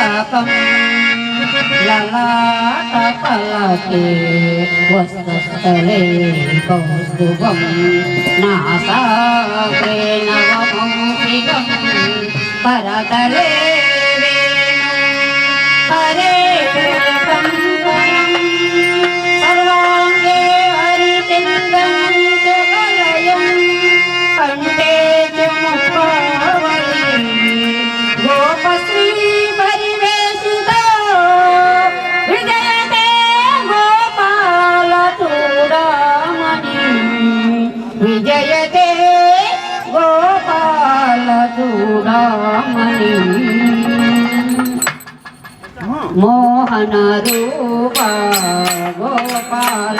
శాపం లలాట పల్లకి వస్తస్థలే కౌస్తుభం. నాసాగ్రే నవమౌఖికం పరతలే పరే મોહન રૂપા ગોપાલ.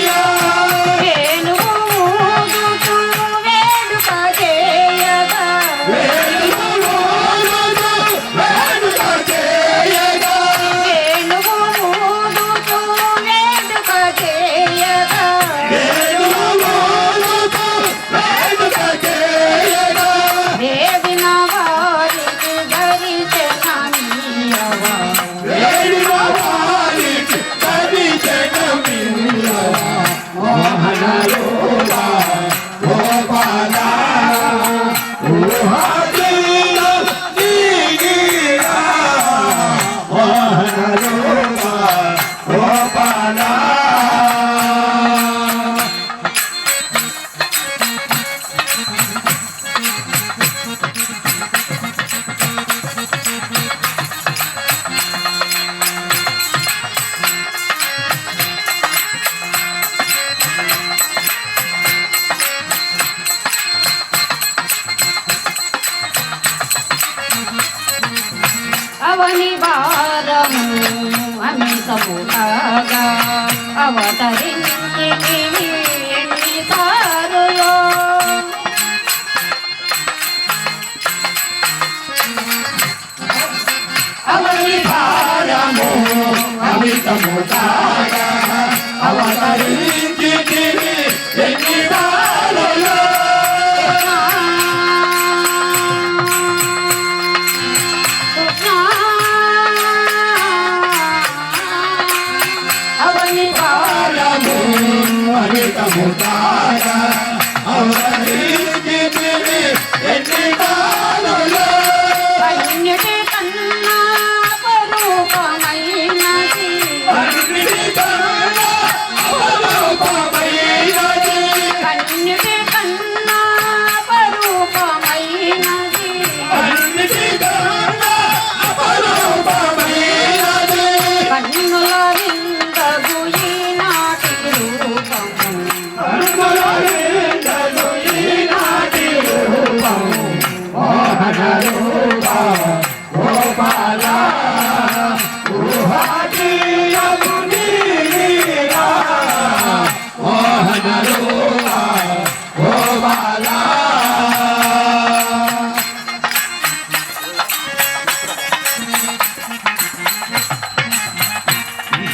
సముగా అవతరి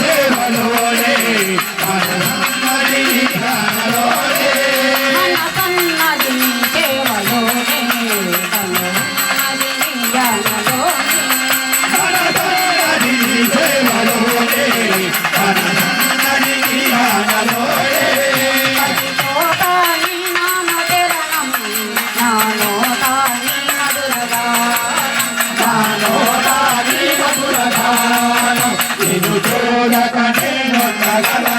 Jai Vai.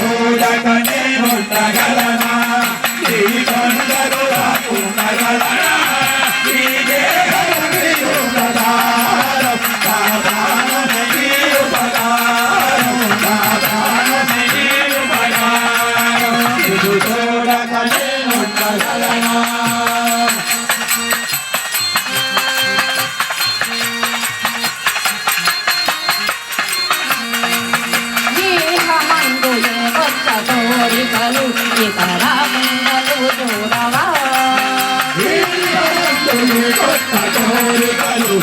ೂಲ ಮನೆ ಹೊಟ್ಟಗಳ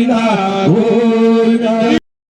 মিলা ও